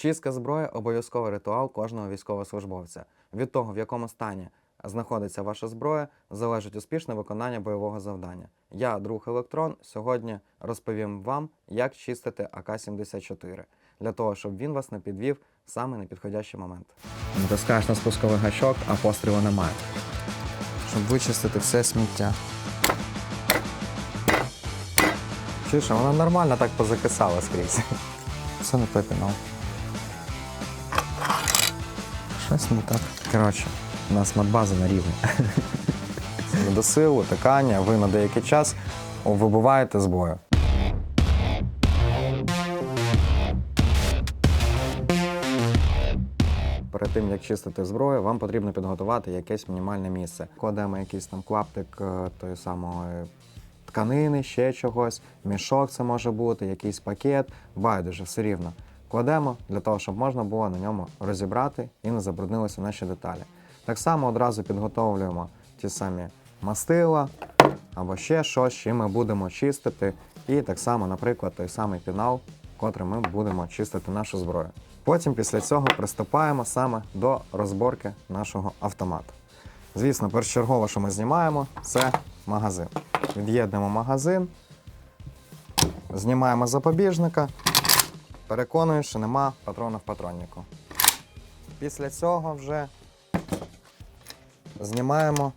Чистка зброї обов'язковий ритуал кожного військовослужбовця. Від того, в якому стані знаходиться ваша зброя, залежить успішне виконання бойового завдання. Я, друг Електрон, сьогодні розповім вам, як чистити АК-74, для того, щоб він вас не підвів в самий непідходящий момент. Натискаєш на спусковий гачок, а пострілу немає. Щоб вичистити все сміття. Чуєш, вона нормально так позакисала скрізь. Це не той Щось не так. Коротше, у нас матбаза на рівні. Недосилу, тикання, ви на деякий час вибуваєте з бою. Перед тим, як чистити зброю, вам потрібно підготувати якесь мінімальне місце. Кладемо якийсь там клаптик е, тої самої тканини, ще чогось, мішок це може бути, якийсь пакет, байдуже, все рівно. Кладемо для того, щоб можна було на ньому розібрати і не забруднилися наші деталі. Так само одразу підготовлюємо ті самі мастила або ще щось, чим ми будемо чистити. І так само, наприклад, той самий пінал, котрим ми будемо чистити нашу зброю. Потім після цього приступаємо саме до розборки нашого автомату. Звісно, першочергово, що ми знімаємо, це магазин. Від'єднуємо магазин, знімаємо запобіжника, переконуємо, що нема патрона в патроннику. Після цього вже знімаємо.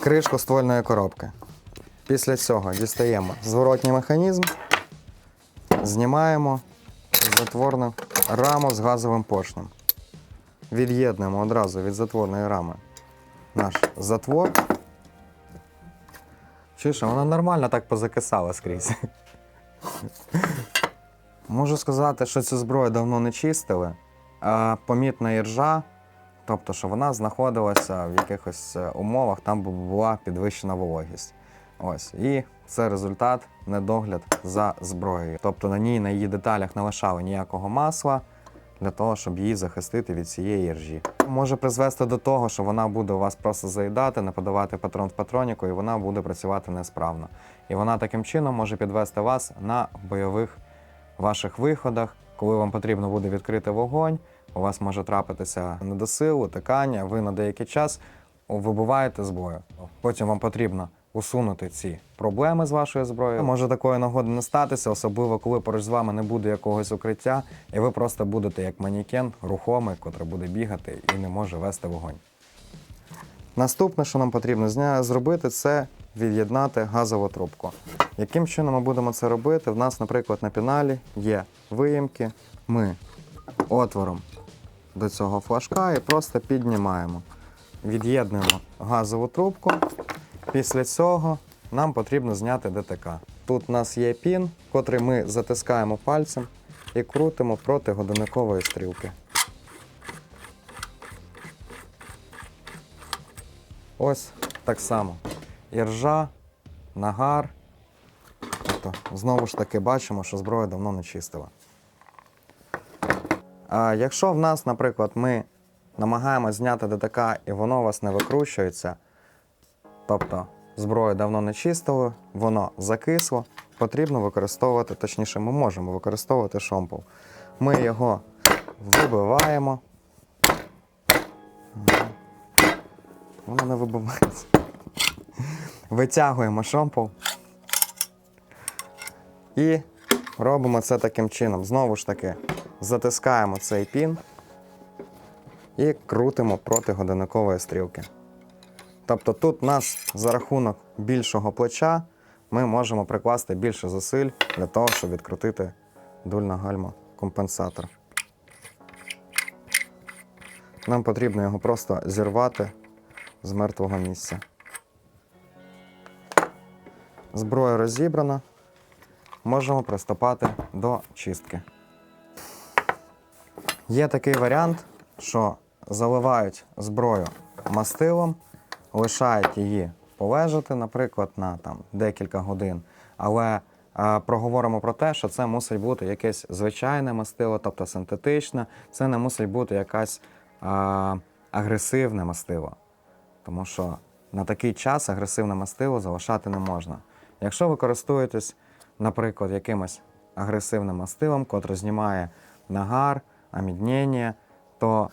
Кришку ствольної коробки. Після цього дістаємо зворотній механізм, знімаємо затворну раму з газовим поршнем. Від'єднуємо одразу від затворної рами наш затвор. Чуєш, а вона нормально так позакисала скрізь. Можу сказати, що цю зброю давно не чистили. А помітна іржа, тобто, що вона знаходилася в якихось е, умовах, там була підвищена вологість. Ось. І це результат недогляд за зброєю. Тобто на ній, на її деталях не лишали ніякого масла для того, щоб її захистити від цієї іржі. Може призвести до того, що вона буде у вас просто заїдати, не подавати патрон в патроніку, і вона буде працювати несправно. І вона таким чином може підвести вас на бойових ваших виходах, коли вам потрібно буде відкрити вогонь, у вас може трапитися недосилу, тикання, ви на деякий час вибуваєте з бою. Потім вам потрібно усунути ці проблеми з вашою зброєю. Може такої нагоди не статися, особливо коли поруч з вами не буде якогось укриття, і ви просто будете як манікен, рухомий, котрий буде бігати і не може вести вогонь. Наступне, що нам потрібно зробити, це від'єднати газову трубку. Яким чином ми будемо це робити? В нас, наприклад, на піналі є виїмки. Ми отвором до цього флажка і просто піднімаємо. Від'єднуємо газову трубку. Після цього нам потрібно зняти ДТК. Тут у нас є пін, котрий ми затискаємо пальцем і крутимо проти годинникової стрілки. Ось так само. Іржа, нагар. Тобто, знову ж таки бачимо, що зброя давно не чистила. А якщо в нас, наприклад, ми намагаємося зняти ДТК і воно у вас не викручується, тобто зброю давно не чистили, воно закисло, потрібно використовувати, точніше, ми можемо використовувати шомпол. Ми його вибиваємо. Воно не вибивається. Витягуємо шомпол. І робимо це таким чином. Знову ж таки, затискаємо цей пін і крутимо проти годинникової стрілки. Тобто тут нас за рахунок більшого плеча ми можемо прикласти більше зусиль для того, щоб відкрутити дульна гальма компенсатор. Нам потрібно його просто зірвати з мертвого місця. Зброя розібрана. Можемо приступати до чистки. Є такий варіант, що заливають зброю мастилом, лишають її полежати, наприклад, на там, декілька годин. Але е, проговоримо про те, що це мусить бути якесь звичайне мастило, тобто синтетичне, це не мусить бути якась е, агресивне мастило. Тому що на такий час агресивне мастило залишати не можна. Якщо ви користуєтесь, наприклад, якимось агресивним мастилом, котре знімає нагар, аміднення, то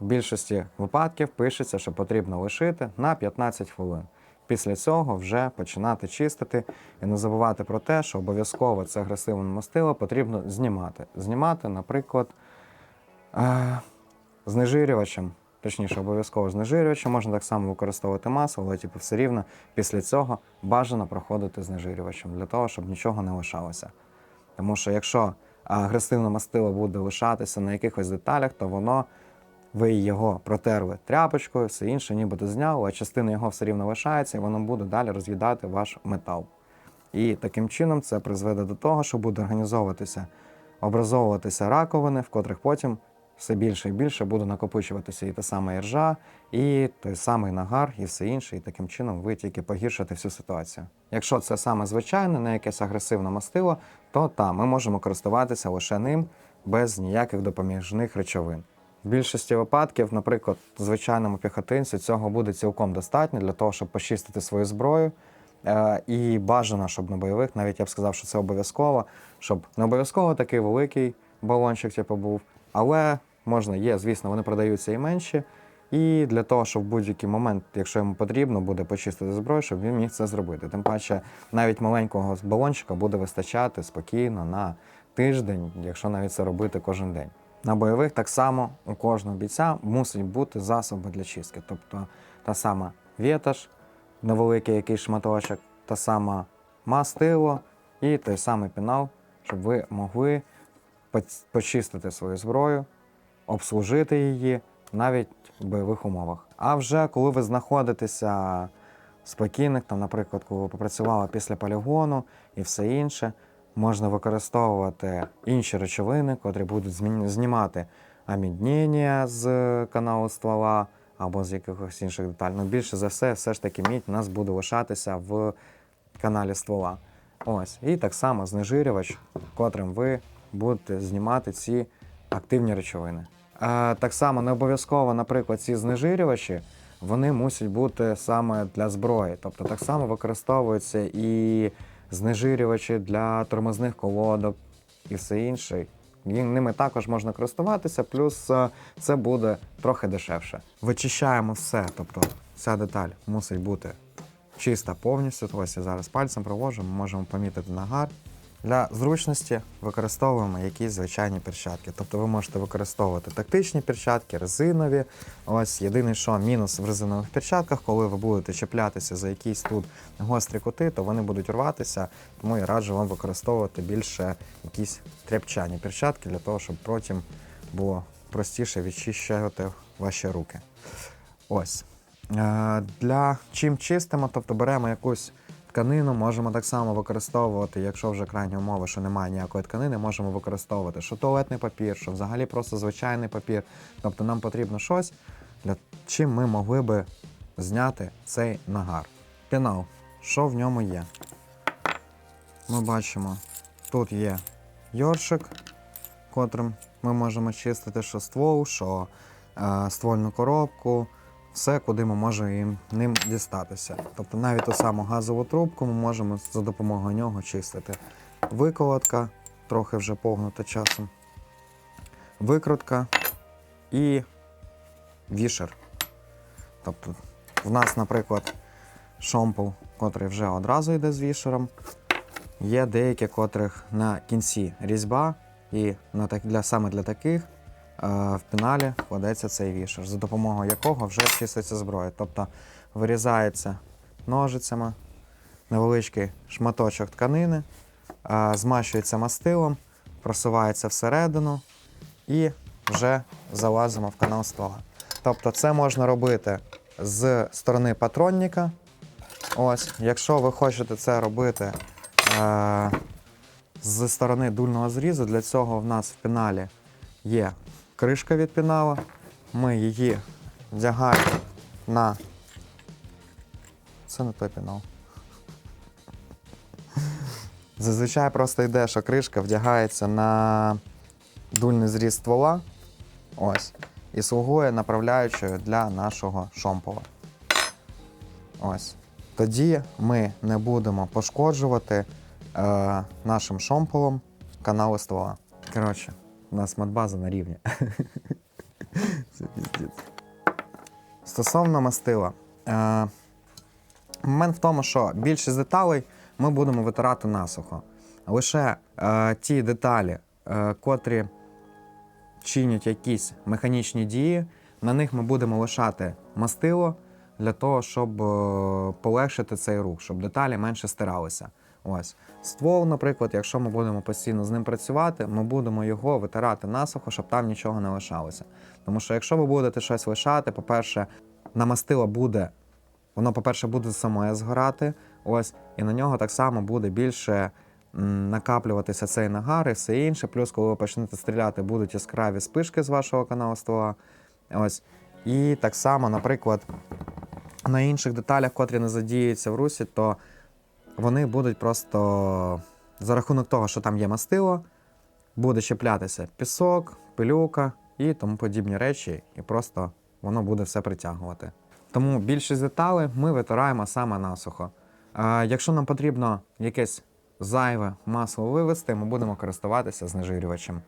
в більшості випадків пишеться, що потрібно лишити на 15 хвилин. Після цього вже починати чистити і не забувати про те, що обов'язково це агресивне мастило потрібно знімати. Знімати, наприклад, е- знежирювачем, точніше, обов'язково знежирювачем, можна так само використовувати масло, але типу, все рівно після цього бажано проходити знежирювачем для того, щоб нічого не лишалося. Тому що якщо агресивне мастило буде лишатися на якихось деталях, то воно ви його протерли тряпочкою, все інше, нібито зняли, а частина його все рівно лишається, і воно буде далі роз'їдати ваш метал. І таким чином це призведе до того, що буде організовуватися, образовуватися раковини, в котрих потім все більше і більше буде накопичуватися і та сама іржа, і той самий нагар, і все інше. І таким чином ви тільки погіршите всю ситуацію. Якщо це саме звичайне, не якесь агресивне мастило, то та ми можемо користуватися лише ним без ніяких допоміжних речовин. В більшості випадків, наприклад, звичайному піхотинцю цього буде цілком достатньо для того, щоб почистити свою зброю. Е, І бажано, щоб на бойових, навіть я б сказав, що це обов'язково, щоб не обов'язково такий великий балончик типу, був, але можна, є, звісно, вони продаються і менші. І для того, щоб в будь-який момент, якщо йому потрібно, буде почистити зброю, щоб він міг це зробити. Тим паче, навіть маленького балончика буде вистачати спокійно на тиждень, якщо навіть це робити кожен день. На бойових так само у кожного бійця мусить бути засоби для чистки. Тобто та сама вєтаж, невеликий якийсь шматочок, та сама мастило і той самий пінал, щоб ви могли почистити свою зброю, обслужити її навіть в бойових умовах. А вже коли ви знаходитеся спокійних, там, наприклад, коли ви попрацювали після полігону і все інше, можна використовувати інші речовини, котрі будуть знімати аміднення з каналу ствола або з якихось інших деталей. Ну, більше за все, все ж таки мідь у нас буде лишатися в каналі ствола. Ось. І так само знежирювач, котрим ви будете знімати ці активні речовини. Е, так само не обов'язково, наприклад, ці знежирювачі вони мусять бути саме для зброї. Тобто так само використовуються і знежирювачі для тормозних колодок і все інше. Ними також можна користуватися, плюс е, це буде трохи дешевше. Вичищаємо все, тобто ця деталь мусить бути чиста повністю. Ось я зараз пальцем провожу, ми можемо помітити нагар. Для зручності використовуємо якісь звичайні перчатки. Тобто ви можете використовувати тактичні перчатки, резинові. Ось єдиний, що мінус в резинових перчатках, коли ви будете чіплятися за якісь тут гострі кути, то вони будуть рватися. Тому я раджу вам використовувати більше якісь тряпчані перчатки для того, щоб потім було простіше відчищувати ваші руки. Ось. Е, Для чим чистимо, тобто беремо якусь тканину, можемо так само використовувати, якщо вже крайні умови, що немає ніякої тканини, можемо використовувати що туалетний папір, що взагалі просто звичайний папір. Тобто нам потрібно щось, для чим ми могли би зняти цей нагар. Пінал. Що в ньому є? Ми бачимо, тут є йоршик, котрим ми можемо чистити що ствол, що е, ствольну коробку, все, куди ми можемо їм, ним дістатися. Тобто навіть ту саму газову трубку ми можемо за допомогою нього чистити. Виколотка, трохи вже погнута часом. Викрутка і вішер. Тобто, в нас, наприклад, шомпол, котрий вже одразу йде з вішером. Є деякі, котрих на кінці різьба, і на для, саме для таких в пеналі кладеться цей вішер, за допомогою якого вже чиститься зброя. Тобто вирізається ножицями невеличкий шматочок тканини, е, змащується мастилом, просувається всередину і вже залазимо в канал ствола. Тобто це можна робити з сторони патронника. Ось, якщо ви хочете це робити е, з сторони дульного зрізу, для цього в нас в пеналі є кришка від пенала. Ми її вдягаємо на. Це не той пенал. Зазвичай просто йде, що кришка вдягається на дульний зріз ствола. Ось. І слугує направляючою для нашого шомпола. Ось. тоді ми не будемо пошкоджувати е, нашим шомполом канали ствола. Коротше, у нас матбаза на рівні. Це піздець. Стосовно мастила. Е, момент в тому, що більшість деталей ми будемо витирати насухо. Лише е, ті деталі, е, котрі чинять якісь механічні дії, на них ми будемо лишати мастило для того, щоб е, полегшити цей рух, щоб деталі менше стиралися. Ось. Ствол, наприклад, якщо ми будемо постійно з ним працювати, ми будемо його витирати насухо, щоб там нічого не лишалося. Тому що якщо ви будете щось лишати, по-перше, на мастило буде, воно, по-перше, буде самое згорати, ось, і на нього так само буде більше накаплюватися цей нагар і все інше. Плюс, коли ви почнете стріляти, будуть яскраві спишки з вашого каналу ствола. Ось. І так само, наприклад, на інших деталях, котрі не задіюються в русі, то вони будуть просто за рахунок того, що там є мастило, буде чіплятися пісок, пилюка і тому подібні речі, і просто воно буде все притягувати. Тому більшість деталей ми витираємо саме насухо. А якщо нам потрібно якесь зайве масло вивести, ми будемо користуватися знежирювачем.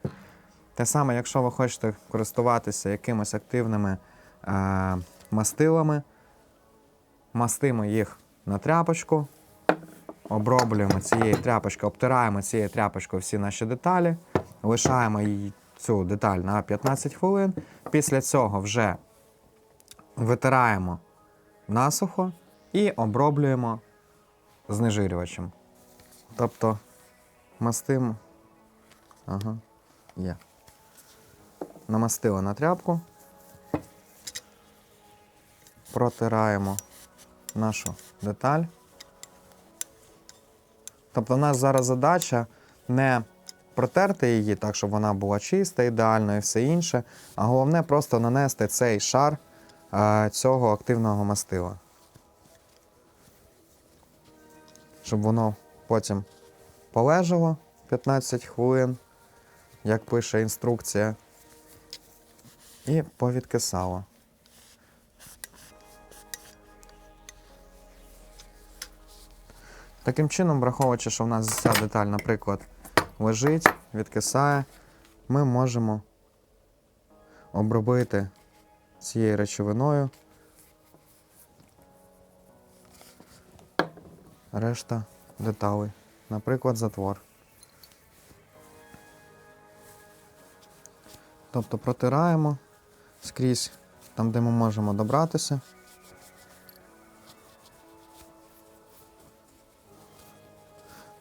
Те саме, якщо ви хочете користуватися якимось активними е, мастилами, мастимо їх на тряпочку, оброблюємо цією тряпочкою, обтираємо цією тряпочкою всі наші деталі, лишаємо її цю деталь на 15 хвилин. Після цього вже витираємо насухо і оброблюємо знежирювачем. Тобто мастимо. Ага, є. Намастили на тряпку. Протираємо нашу деталь. Тобто, у нас зараз задача не протерти її так, щоб вона була чиста, ідеальна і все інше, а головне просто нанести цей шар е, цього активного мастила. Щоб воно потім полежало 15 хвилин, як пише інструкція, і повідкисало. Таким чином, враховуючи, що в нас ця деталь, наприклад, лежить, відкисає, ми можемо обробити цією речовиною решта деталей, наприклад, затвор. Тобто протираємо скрізь там, де ми можемо добратися.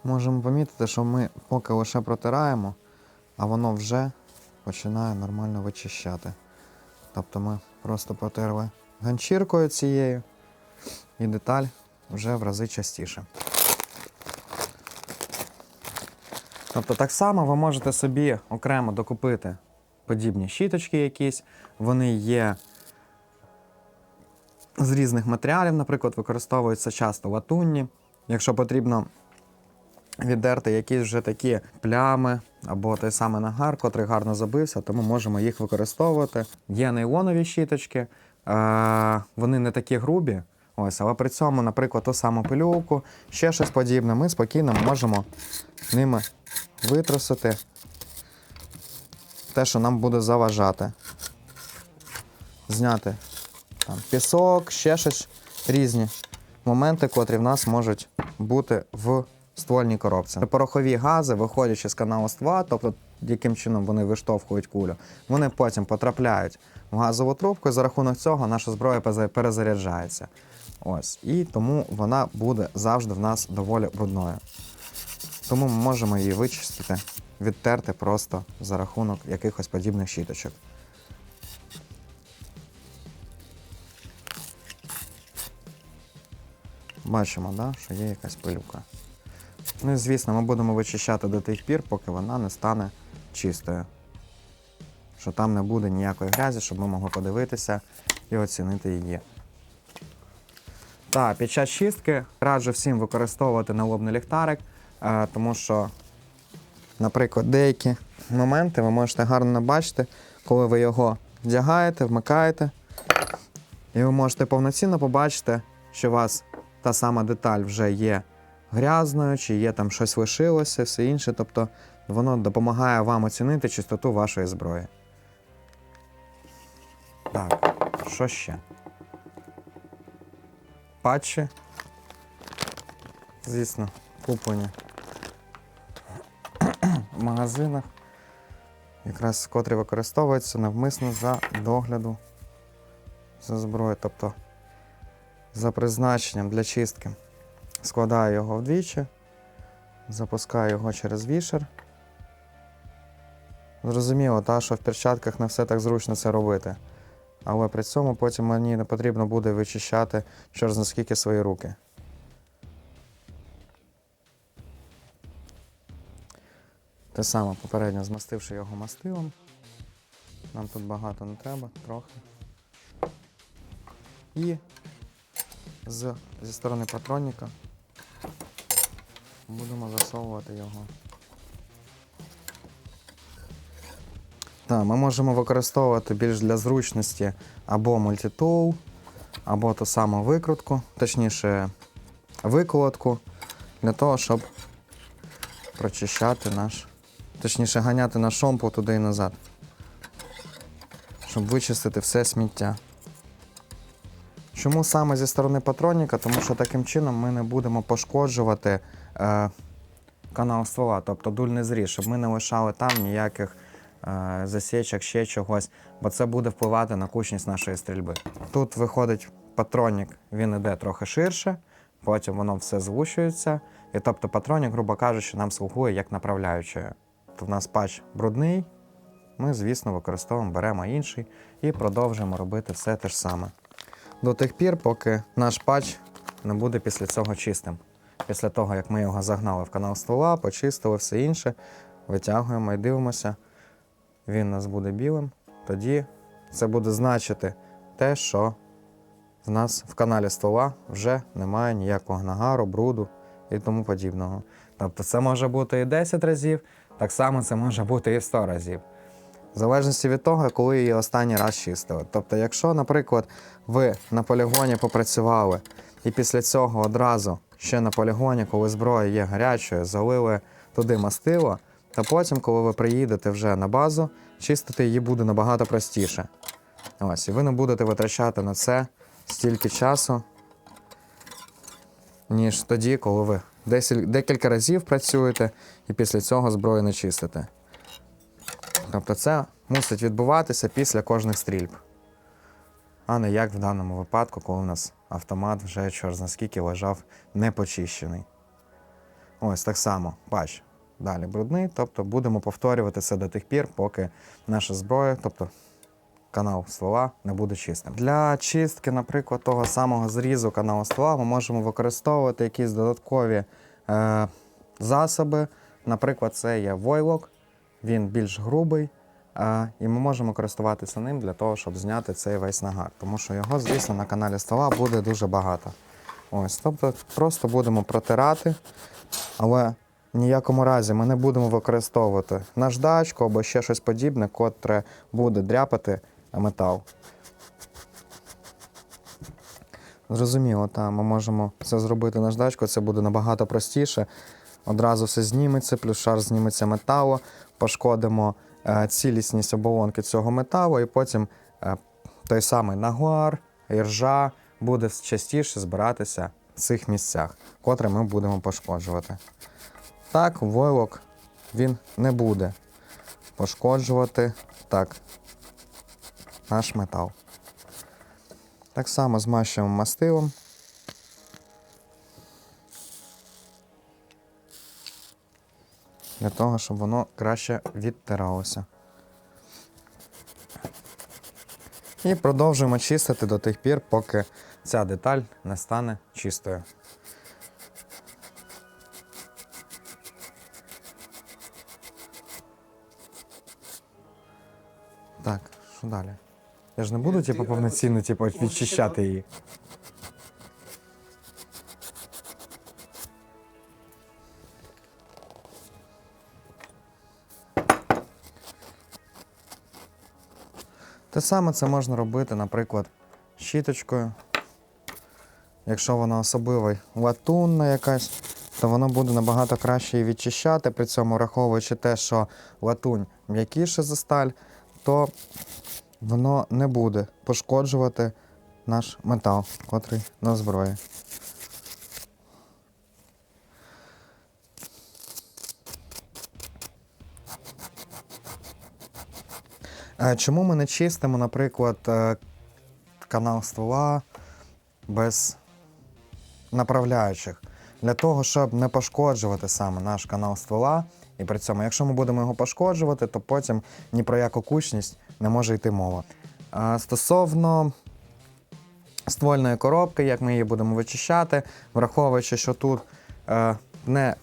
Можемо помітити, що ми поки лише протираємо, а воно вже починає нормально вичищати. Тобто ми просто протерли ганчіркою цією, і деталь вже в рази частіше. Тобто так само ви можете собі окремо докупити подібні щіточки якісь. Вони є з різних матеріалів, наприклад, використовуються часто латунні. Якщо потрібно віддерти якісь вже такі плями або той самий нагар, котрий гарно забився, то ми можемо їх використовувати. Є нейлонові щіточки, е, вони не такі грубі. Ось, але при цьому, наприклад, ту саму пилюку, ще щось подібне, ми спокійно можемо ними витрусити те, що нам буде заважати. Зняти там, пісок, ще щось різні моменти, котрі в нас можуть бути в ствольній коробці. Порохові гази, виходячи з каналу ства, тобто яким чином вони виштовхують кулю, вони потім потрапляють в газову трубку, і за рахунок цього наша зброя перезаряджається. Ось. І тому вона буде завжди в нас доволі брудною. Тому ми можемо її вичистити, відтерти просто за рахунок якихось подібних щіточок. Бачимо, да, що є якась пилюка. Ну і звісно, ми будемо вичищати до тих пір, поки вона не стане чистою. Що там не буде ніякої грязі, щоб ми могли подивитися і оцінити її. Так, під час чистки раджу всім використовувати налобний ліхтарик, е, тому що, наприклад, деякі моменти ви можете гарно бачити, коли ви його вдягаєте, вмикаєте, і ви можете повноцінно побачити, що у вас та сама деталь вже є грязною, чи є там щось лишилося, все інше. Тобто воно допомагає вам оцінити чистоту вашої зброї. Так, що ще? Патчі. Звісно, куплені в магазинах, якраз котрі використовуються навмисно за догляду за зброєю, тобто за призначенням для чистки. Складаю його вдвічі, запускаю його через вішер. Зрозуміло, та, що в перчатках не все так зручно це робити. Але при цьому потім мені не потрібно буде вичищати через наскільки свої руки. Те саме попередньо змастивши його мастилом. Нам тут багато не треба, трохи. І з, зі сторони патроніка будемо засовувати його. Так, ми можемо використовувати більш для зручності або мультитул, або ту саму викрутку, точніше виколотку, для того, щоб прочищати наш, точніше ганяти наш шомпол туди і назад, щоб вичистити все сміття. Чому саме зі сторони патроніка? Тому що таким чином ми не будемо пошкоджувати канал ствола, тобто дульний зріз, щоб ми не лишали там ніяких е, засічок, ще чогось, бо це буде впливати на кучність нашої стрільби. Тут виходить патронік, він іде трохи ширше, потім воно все звучується. І тобто патронік, грубо кажучи, нам слугує як направляючою. То в нас патч брудний, ми, звісно, використовуємо, беремо інший і продовжуємо робити все те ж саме. До тих пір, поки наш патч не буде після цього чистим. Після того, як ми його загнали в канал ствола, почистили все інше, витягуємо і дивимося, він у нас буде білим. Тоді це буде значити те, що в нас в каналі ствола вже немає ніякого нагару, бруду і тому подібного. Тобто це може бути і 10 разів, так само це може бути і 100 разів. В залежності від того, коли її останній раз чистили. Тобто, якщо, наприклад, ви на полігоні попрацювали і після цього одразу ще на полігоні, коли зброя є гарячою, залили туди мастило, то потім, коли ви приїдете вже на базу, чистити її буде набагато простіше. Ось, і ви не будете витрачати на це стільки часу, ніж тоді, коли ви декілька разів працюєте і після цього зброю не чистите. Тобто це мусить відбуватися після кожних стрільб. А не як в даному випадку, коли у нас автомат вже чорт наскільки лежав непочищений. Ось так само патч. Далі брудний, тобто будемо повторювати це до тих пір, поки наша зброя, тобто канал ствола, не буде чистим. Для чистки, наприклад, того самого зрізу каналу ствола ми можемо використовувати якісь додаткові е, засоби. Наприклад, це є войлок, він більш грубий, і ми можемо користуватися ним для того, щоб зняти цей весь нагар. Тому що його, звісно, на каналі ствола буде дуже багато. Ось, тобто просто будемо протирати, але в ніякому разі ми не будемо використовувати наждачку або ще щось подібне, котре буде дряпати метал. Зрозуміло, та ми можемо це зробити наждачку, це буде набагато простіше. Одразу все зніметься, плюс шар зніметься металу, пошкодимо цілісність оболонки цього металу, і потім е, той самий нагар, іржа буде частіше збиратися в цих місцях, котре ми будемо пошкоджувати. Так, войлок він не буде пошкоджувати так наш метал. Так само змащуємо мастилом. Для того, щоб воно краще відтиралося. І продовжуємо чистити до тих пір, поки ця деталь не стане чистою. Так, що далі? Я ж не буду, типу, повноцінно типу, відчищати її. Те саме це можна робити, наприклад, щіточкою. якщо вона особливо латунна якась, то воно буде набагато краще її відчищати. При цьому враховуючи те, що латунь м'якіше за сталь, то воно не буде пошкоджувати наш метал, котрий на зброї. Чому ми не чистимо, наприклад, е, канал ствола без направляючих? Для того, щоб не пошкоджувати саме наш канал ствола. І при цьому, якщо ми будемо його пошкоджувати, то потім ні про яку кучність не може йти мова. Стосовно ствольної коробки, як ми її будемо вичищати, враховуючи, що тут е, не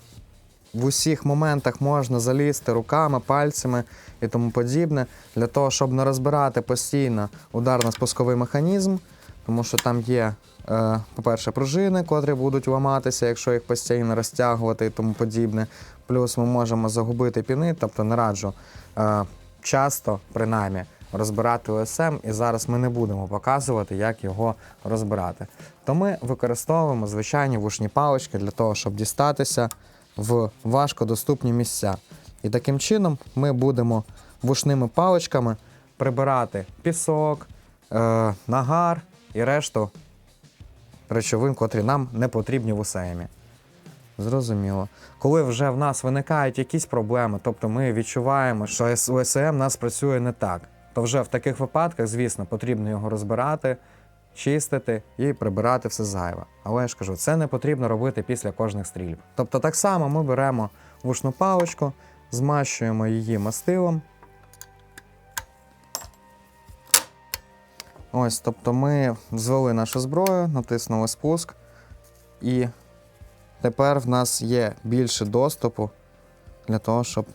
в усіх моментах можна залізти руками, пальцями і тому подібне, для того, щоб не розбирати постійно ударно-спусковий механізм, тому що там є, е, по-перше, пружини, котрі будуть ламатися, якщо їх постійно розтягувати і тому подібне. Плюс ми можемо загубити піни, тобто не раджу е, часто, принаймні, розбирати ОСМ, і зараз ми не будемо показувати, як його розбирати. То ми використовуємо звичайні вушні палички для того, щоб дістатися в важкодоступні місця. І таким чином ми будемо вушними паличками прибирати пісок, е, нагар і решту речовин, котрі нам не потрібні в усеємі. Зрозуміло. Коли вже в нас виникають якісь проблеми, тобто ми відчуваємо, що ОСМ нас працює не так, то вже в таких випадках, звісно, потрібно його розбирати, чистити і прибирати все зайве. Але я ж кажу, це не потрібно робити після кожних стрільб. Тобто, так само ми беремо вушну паличку, змащуємо її мастилом. Ось, тобто ми звели нашу зброю, натиснули спуск, і тепер в нас є більше доступу для того, щоб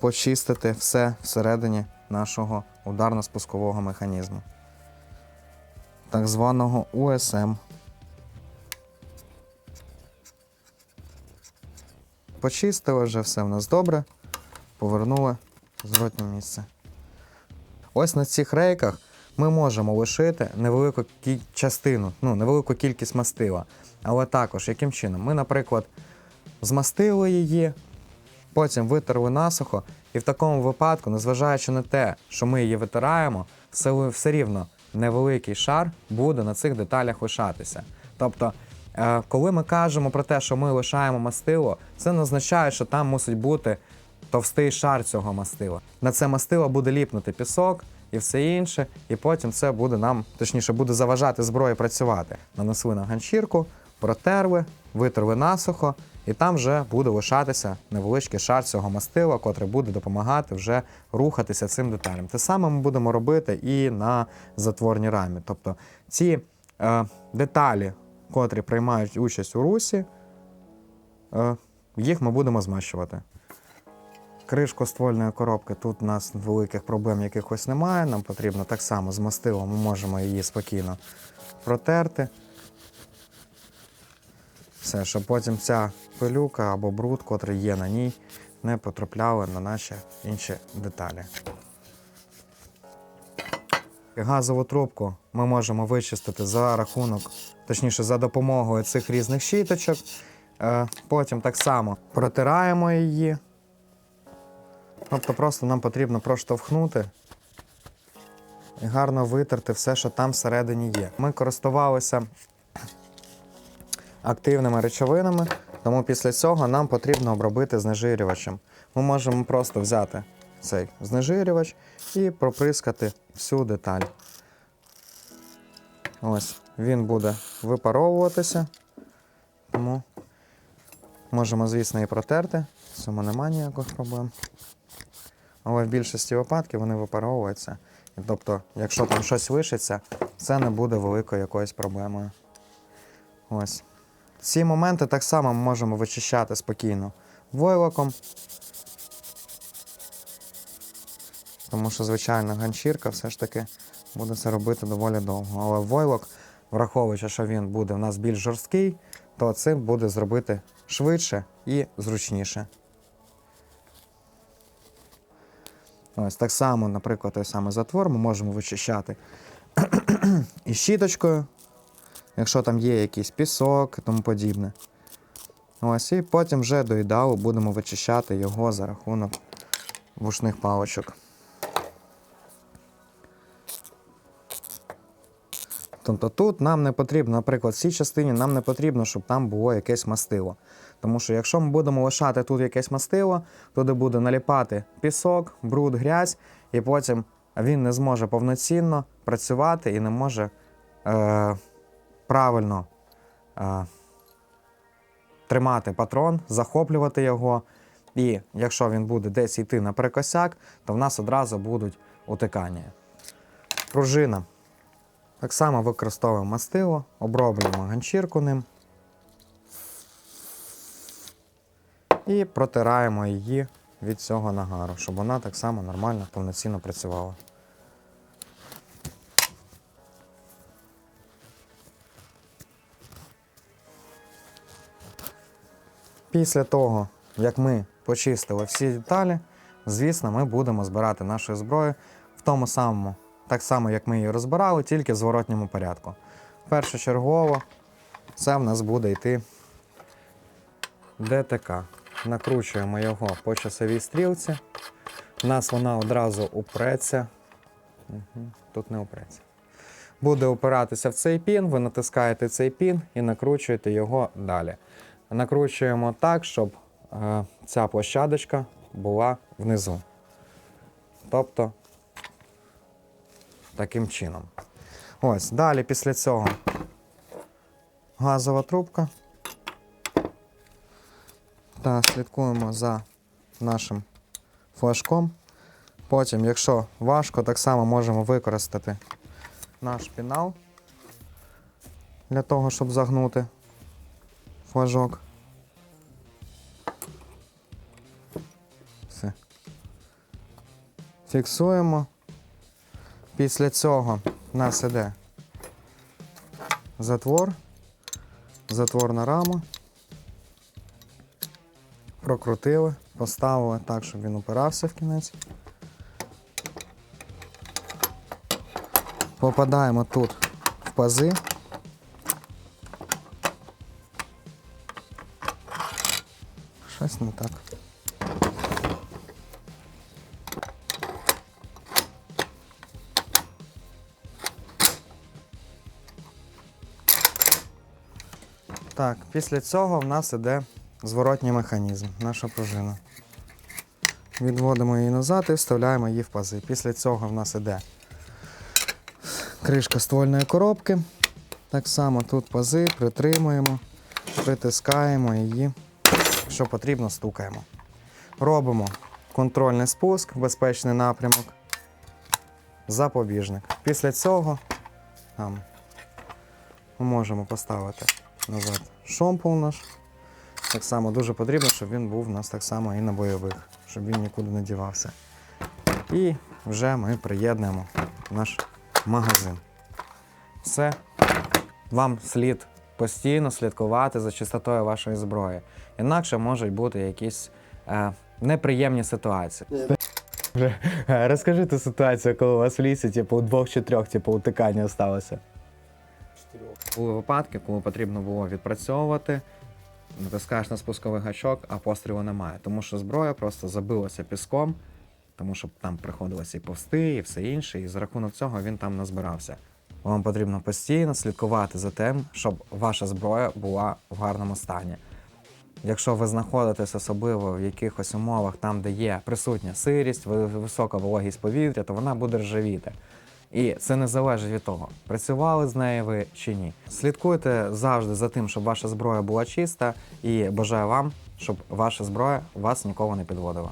почистити все всередині нашого ударно-спускового механізму, так званого УСМ. Почистили вже все в нас добре, повернули в зворотнє місце. Ось на цих рейках ми можемо лишити невелику кі- частину, ну, невелику кількість мастила. Але також, яким чином? Ми, наприклад, змастили її, потім витерли насухо, і в такому випадку, незважаючи на те, що ми її витираємо, все, все рівно невеликий шар буде на цих деталях лишатися. Тобто, е, коли ми кажемо про те, що ми лишаємо мастило, це не означає, що там мусить бути товстий шар цього мастила. На це мастило буде ліпнути пісок і все інше, і потім це буде нам, точніше, буде заважати зброї працювати. Нанесли на ганчірку, протерли, витерли насухо, і там вже буде лишатися невеличкий шар цього мастила, котрий буде допомагати вже рухатися цим деталям. Те саме ми будемо робити і на затворній рамі. Тобто ці е, деталі, котрі приймають участь у русі, е, їх ми будемо змащувати. Кришку ствольної коробки тут у нас великих проблем якихось немає. Нам потрібно так само з мастилом, ми можемо її спокійно протерти. Все, щоб потім ця пилюка або бруд, котрий є на ній, не потрапляли на наші інші деталі. Газову трубку ми можемо вичистити за рахунок, точніше, за допомогою цих різних щіточок. Е, Потім так само протираємо її. Тобто просто нам потрібно проштовхнути і гарно витерти все, що там всередині є. Ми користувалися активними речовинами, тому після цього нам потрібно обробити знежирювачем. Ми можемо просто взяти цей знежирювач і проприскати всю деталь. Ось, він буде випаровуватися, тому можемо, звісно, і протерти. В цьому немає ніяких проблем. Але в більшості випадків вони випаровуються. Тобто, якщо там щось лишиться, це не буде великою якоюсь проблемою. Ось. Ці моменти так само ми можемо вичищати спокійно войлоком. Тому що, звичайно, ганчірка все ж таки буде це робити доволі довго. Але войлок, враховуючи, що він буде в нас більш жорсткий, то це буде зробити швидше і зручніше. Ось так само, наприклад, той самий затвор ми можемо вичищати і щіточкою. Якщо там є якийсь пісок і тому подібне. Ось, і потім вже до ідеалу будемо вичищати його за рахунок вушних паличок. Тобто тут нам не потрібно, наприклад, в цій частині нам не потрібно, щоб там було якесь мастило. Тому що якщо ми будемо лишати тут якесь мастило, туди буде наліпати пісок, бруд, грязь, і потім він не зможе повноцінно працювати і не може е, правильно е, тримати патрон, захоплювати його. І якщо він буде десь йти на перекосяк, то в нас одразу будуть утикання. Пружина. Так само використовуємо мастило, оброблюємо ганчірку ним і протираємо її від цього нагару, щоб вона так само нормально, повноцінно працювала. Після того, як ми почистили всі деталі, звісно, ми будемо збирати нашу зброю в тому самому, так само, як ми її розбирали, тільки в зворотньому порядку. Першочергово це в нас буде йти ДТК. Накручуємо його по часовій стрілці. У нас вона одразу упреться. Тут не упреться. Буде опиратися в цей пін, ви натискаєте цей пін і накручуєте його далі. Накручуємо так, щоб е, ця площадочка була внизу. Тобто таким чином. Ось, далі після цього газова трубка. Та слідкуємо за нашим флажком. Потім, якщо важко, так само можемо використати наш пінал для того, щоб загнути флажок. Все. Фіксуємо. Після цього в нас іде затвор, затворна рама. Прокрутили, поставили так, щоб він упирався в кінець. Попадаємо тут в пази. Не так. Так, після цього в нас іде зворотній механізм, наша пружина. Відводимо її назад і вставляємо її в пази. Після цього в нас іде кришка ствольної коробки. Так само тут пази притримуємо, притискаємо її, що потрібно, стукаємо. Робимо контрольний спуск, безпечний напрямок, запобіжник. Після цього там, ми можемо поставити назад шомпол наш. Так само дуже потрібно, щоб він був у нас так само і на бойових, щоб він нікуди не дівався. І вже ми приєднуємо наш магазин. Все. Вам слід постійно слідкувати за чистотою вашої зброї. Інакше можуть бути якісь е, неприємні ситуації. Розкажи ту ситуацію, коли у вас в лісі, типу, у двох чи трьох, типу, утикання сталося. Були випадки, коли потрібно було відпрацьовувати, натискаєш на спусковий гачок, а пострілу немає. Тому що зброя просто забилася піском, тому що там приходилося і повсти, і все інше, і за рахунок цього він там назбирався. Вам потрібно постійно слідкувати за тим, щоб ваша зброя була в гарному стані. Якщо ви знаходитесь особливо в якихось умовах, там, де є присутня сирість, висока вологість повітря, то вона буде ржавіти. І це не залежить від того, працювали з нею ви чи ні. Слідкуйте завжди за тим, щоб ваша зброя була чиста, і бажаю вам, щоб ваша зброя вас ніколи не підводила.